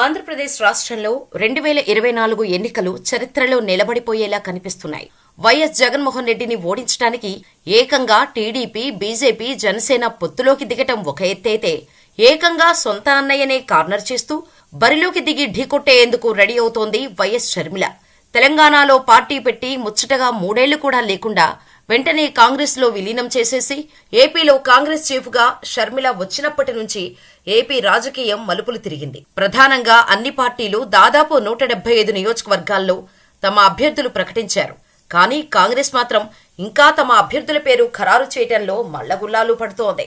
ఆంధ్రప్రదేశ్ రాష్ట్రంలో రెండు వేల ఇరవై నాలుగు ఎన్నికలు చరిత్రలో నిలబడిపోయేలా కనిపిస్తున్నాయి. వైఎస్ జగన్మోహన్ రెడ్డిని ఓడించడానికి ఏకంగా టీడీపీ బీజేపీ జనసేన పొత్తులోకి దిగటం ఒక ఎత్తైతే ఏకంగా సొంత అన్నయ్యనే కార్నర్ చేస్తూ బరిలోకి దిగి ఢీకొట్టేందుకు రెడీ అవుతోంది వైఎస్ షర్మిల. తెలంగాణలో పార్టీ పెట్టి ముచ్చటగా మూడేళ్ళు కూడా లేకుండా వెంటనే కాంగ్రెస్లో విలీనం చేసేసి ఏపీలో కాంగ్రెస్ చీఫ్గా షర్మిల వచ్చినప్పటి నుంచి ఏపీ రాజకీయం మలుపులు తిరిగింది. ప్రధానంగా అన్ని పార్టీలు దాదాపు నూట డెబ్బై ఐదు నియోజకవర్గాల్లో తమ అభ్యర్థులు ప్రకటించారు. కానీ కాంగ్రెస్ మాత్రం ఇంకా తమ అభ్యర్థుల పేరు ఖరారు చేయడంలో మల్లగుల్లాలు పడుతోంది.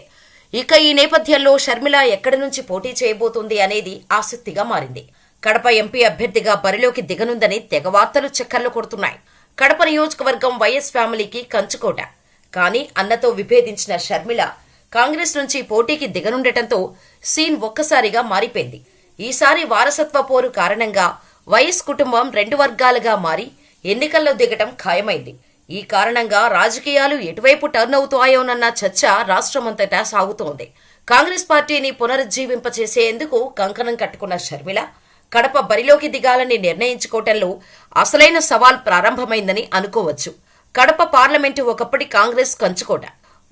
ఇక ఈ నేపథ్యంలో షర్మిల ఎక్కడి నుంచి పోటీ చేయబోతుంది అనేది ఆసక్తిగా మారింది. కడప ఎంపీ అభ్యర్థిగా బరిలోకి దిగనుందని తెగ వార్తలు చక్కర్లు కొడుతున్నాయి. కడప నియోజకవర్గం వైఎస్ ఫ్యామిలీకి కంచుకోట. కానీ అన్నతో విభేదించిన షర్మిల కాంగ్రెస్ నుంచి పోటీకి దిగనుండటంతో సీన్ ఒక్కసారిగా మారిపోయింది. ఈసారి వారసత్వ పోరు కారణంగా వైఎస్ కుటుంబం రెండు వర్గాలుగా మారి ఎన్నికల్లో దిగటం ఖాయమైంది. ఈ కారణంగా రాజకీయాలు ఎటువైపు టర్న్ అవుతాయోనన్న చర్చ రాష్ట్రమంతటా సాగుతోంది. కాంగ్రెస్ పార్టీని పునరుజ్జీవింపచేసేందుకు కంకణం కట్టుకున్న షర్మిల కడప బరిలోకి దిగాలని నిర్ణయించుకోవటంలో అసలైన సవాల్ ప్రారంభమైందని అనుకోవచ్చు. కడప పార్లమెంటు ఒకప్పటి కాంగ్రెస్ కంచుకోట.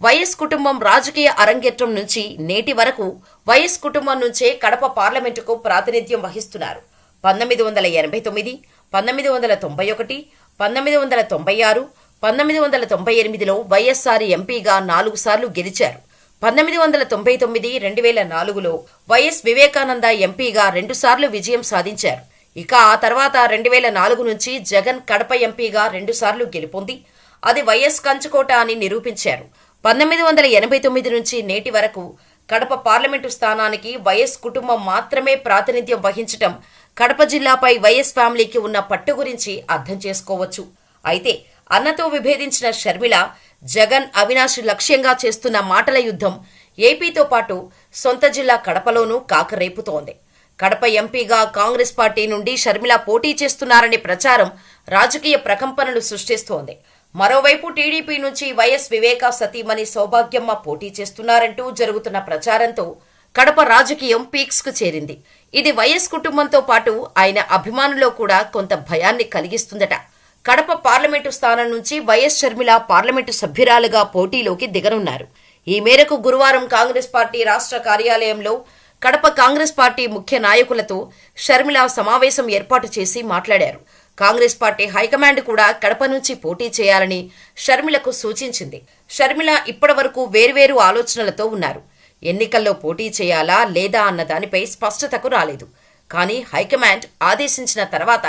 వైఎస్ కుటుంబం రాజకీయ అరంగేట్రం నుంచి నేటి వరకు వైఎస్ కుటుంబం నుంచే కడప పార్లమెంటుకు ప్రాతినిధ్యం వహిస్తున్నారు. పంతొమ్మిది వందల ఎనభై తొమ్మిది పంతొమ్మిది వందల తొంభై ఒకటి పంతొమ్మిది వందల తొంభై ఆరు పంతొమ్మిది వందల తొంభై ఎనిమిదిలో వైఎస్ఆర్ ఎంపీగా నాలుగు సార్లు గెలిచారు. పంతొమ్మిది వందల తొంభై తొమ్మిది రెండు వేల నాలుగులో వైఎస్ వివేకానంద ఎంపీగా రెండుసార్లు విజయం సాధించారు. ఇక ఆ తర్వాత రెండు వేల నాలుగు నుంచి జగన్ కడప ఎంపీగా రెండుసార్లు గెలుపొంది. అది వైఎస్ కంచుకోట అని నిరూపించారు. పంతొమ్మిది వందల ఎనభై తొమ్మిది నుంచి నేటి వరకు కడప పార్లమెంటు స్థానానికి వైఎస్ కుటుంబం మాత్రమే ప్రాతినిధ్యం వహించటం కడప జిల్లాపై వైఎస్ ఫ్యామిలీకి ఉన్న పట్టు గురించి అర్థం చేసుకోవచ్చు. అయితే అన్నతో విభేదించిన షర్మిల జగన్ అవినాష్ లక్ష్యంగా చేస్తున్న మాటల యుద్ధం ఏపీతో పాటు సొంత జిల్లా కడపలోనూ కాకరేపుతోంది. కడప ఎంపీగా కాంగ్రెస్ పార్టీ నుండి షర్మిల పోటీ చేస్తున్నారనే ప్రచారం రాజకీయ ప్రకంపనలు సృష్టిస్తోంది. మరోవైపు టీడీపీ నుంచి వైఎస్ వివేకా సతీమణి సౌభాగ్యమ్మ పోటీ చేస్తున్నారంటూ జరుగుతున్న ప్రచారంతో కడప రాజకీయం పీక్స్కు చేరింది. ఇది వైఎస్ కుటుంబంతో పాటు ఆయన అభిమానులో కూడా కొంత భయాన్ని కలిగిస్తుందట. కడప పార్లమెంటు స్థానం నుంచి వైఎస్ షర్మిల పార్లమెంటు సభ్యురాలుగా పోటీలోకి దిగనున్నారు. ఈ మేరకు గురువారం కాంగ్రెస్ పార్టీ రాష్ట్ర కార్యాలయంలో కడప కాంగ్రెస్ పార్టీ ముఖ్య నాయకులతో షర్మిల సమావేశం ఏర్పాటు చేసి మాట్లాడారు. కాంగ్రెస్ పార్టీ హైకమాండ్ కూడా కడప నుంచి పోటీ చేయాలని షర్మిలకు సూచించింది. షర్మిల ఇప్పటివరకు వేర్వేరు ఆలోచనలతో ఉన్నారు. ఎన్నికల్లో పోటీ చేయాలా లేదా అన్న దానిపై స్పష్టతకు రాలేదు. కానీ హైకమాండ్ ఆదేశించిన తర్వాత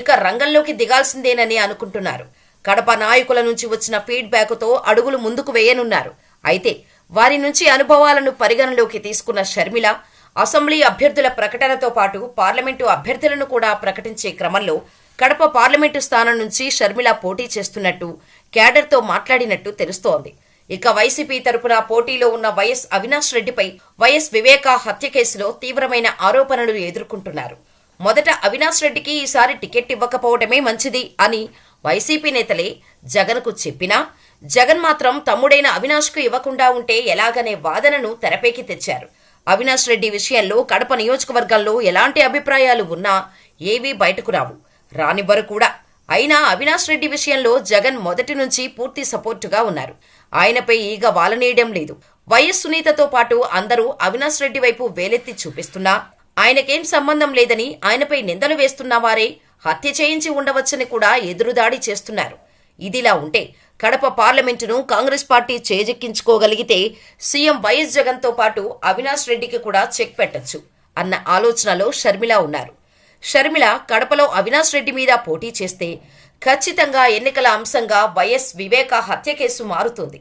ఇక రంగంలోకి దిగాల్సిందేనని అనుకుంటున్నారు. కడప నాయకుల నుంచి వచ్చిన ఫీడ్బ్యాక్తో అడుగులు ముందుకు వేయనున్నారు. అయితే వారి నుంచి అనుభవాలను పరిగణలోకి తీసుకున్న షర్మిల అసెంబ్లీ అభ్యర్థుల ప్రకటనతో పాటు పార్లమెంటు అభ్యర్థులను కూడా ప్రకటించే క్రమంలో కడప పార్లమెంటు స్థానం నుంచి షర్మిల పోటీ చేస్తున్నట్టు క్యాడర్తో మాట్లాడినట్టు తెలుస్తోంది. ఇక వైసీపీ తరపున పోటీలో ఉన్న వైఎస్ అవినాష్ రెడ్డిపై వైఎస్ వివేకా హత్య కేసులో తీవ్రమైన ఆరోపణలు ఎదుర్కొంటున్నారు. మొదట అవినాష్ రెడ్డికి ఈసారి టికెట్ ఇవ్వకపోవడమే మంచిది అని వైసీపీ నేతలే జగన్కు చెప్పినా జగన్ మాత్రం తమ్ముడైన అవినాష్కు ఇవ్వకుండా ఉంటే ఎలాగనే వాదనను తెరపైకి తెచ్చారు. అవినాష్ రెడ్డి విషయంలో కడప నియోజకవర్గంలో ఎలాంటి అభిప్రాయాలు ఉన్నా ఏవీ బయటకు రావు. రానివ్వరు కూడా. అయినా అవినాష్ రెడ్డి విషయంలో జగన్ మొదటి నుంచి పూర్తి సపోర్టుగా ఉన్నారు. ఆయనపై ఈగ వాలనీయడం లేదు. వైఎస్ సునీతతో పాటు అందరూ అవినాష్ రెడ్డి వైపు వేలెత్తి చూపిస్తున్నా ఆయనకేం సంబంధం లేదని ఆయనపై నిందలు వేస్తున్న వారే హత్య చేయించి ఉండవచ్చని కూడా ఎదురుదాడి చేస్తున్నారు. ఇదిలా ఉంటే కడప పార్లమెంటును కాంగ్రెస్ పార్టీ చేజెక్కించుకోగలిగితే సీఎం వైఎస్ జగన్తో పాటు అవినాష్ రెడ్డికి కూడా చెక్ పెట్టొచ్చు అన్న ఆలోచనలో షర్మిల ఉన్నారు. షర్మిల కడపలో అవినాష్ రెడ్డి మీద పోటీ చేస్తే ఖచ్చితంగా ఎన్నికల అంశంగా వైఎస్ వివేక హత్య కేసు మారుతుంది.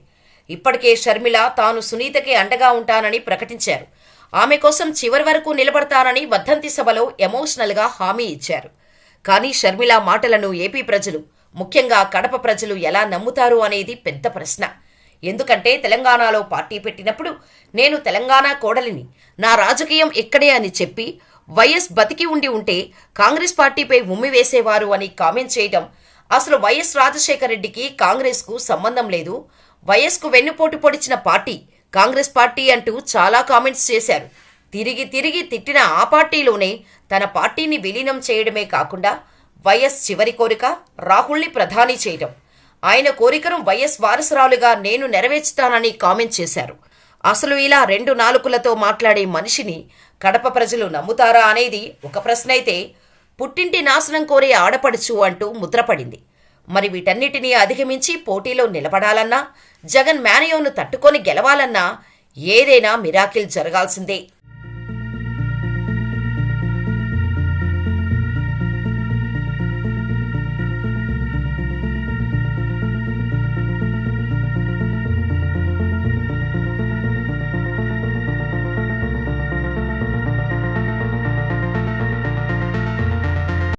ఇప్పటికే షర్మిల తాను సునీతకి అండగా ఉంటానని ప్రకటించారు. ఆమె కోసం చివరి వరకు నిలబడతానని వర్ధంతి సభలో ఎమోషనల్గా హామీ ఇచ్చారు. కానీ షర్మిల మాటలను ఏపీ ప్రజలు ముఖ్యంగా కడప ప్రజలు ఎలా నమ్ముతారు అనేది పెద్ద ప్రశ్న. ఎందుకంటే తెలంగాణలో పార్టీ పెట్టినప్పుడు నేను తెలంగాణ కోడలిని నా రాజకీయం ఇక్కడే అని చెప్పి వైఎస్ బతికి ఉండి ఉంటే కాంగ్రెస్ పార్టీపై ఉమ్మి వేసేవారు అని కామెంట్ చేయడం అసలు వైఎస్ రాజశేఖర రెడ్డికి కాంగ్రెస్కు సంబంధం లేదు. వైఎస్కు వెన్నుపోటు పొడిచిన పార్టీ కాంగ్రెస్ పార్టీ అంటూ చాలా కామెంట్స్ చేశారు. తిరిగి తిరిగి తిట్టిన ఆ పార్టీలోనే తన పార్టీని విలీనం చేయడమే కాకుండా వైఎస్ చివరి కోరిక రాహుల్ని ప్రధాని చేయడం. ఆయన కోరికను వైఎస్ వారసురాలుగా నేను నెరవేర్చుతానని కామెంట్ చేశారు. అసలు ఇలా రెండు నాలుకలతో మాట్లాడే మనిషిని కడప ప్రజలు నమ్ముతారా అనేది ఒక ప్రశ్న అయితే పుట్టింటి నాశనం కోరే ఆడపడుచు అంటూ ముద్రపడింది. మరి వీటన్నిటినీ అధిగమించి పోటీలో నిలబడాలన్నా జగన్ మేనయోను తట్టుకొని గెలవాలన్నా ఏదైనా మిరాకిల్ జరగాల్సిందే.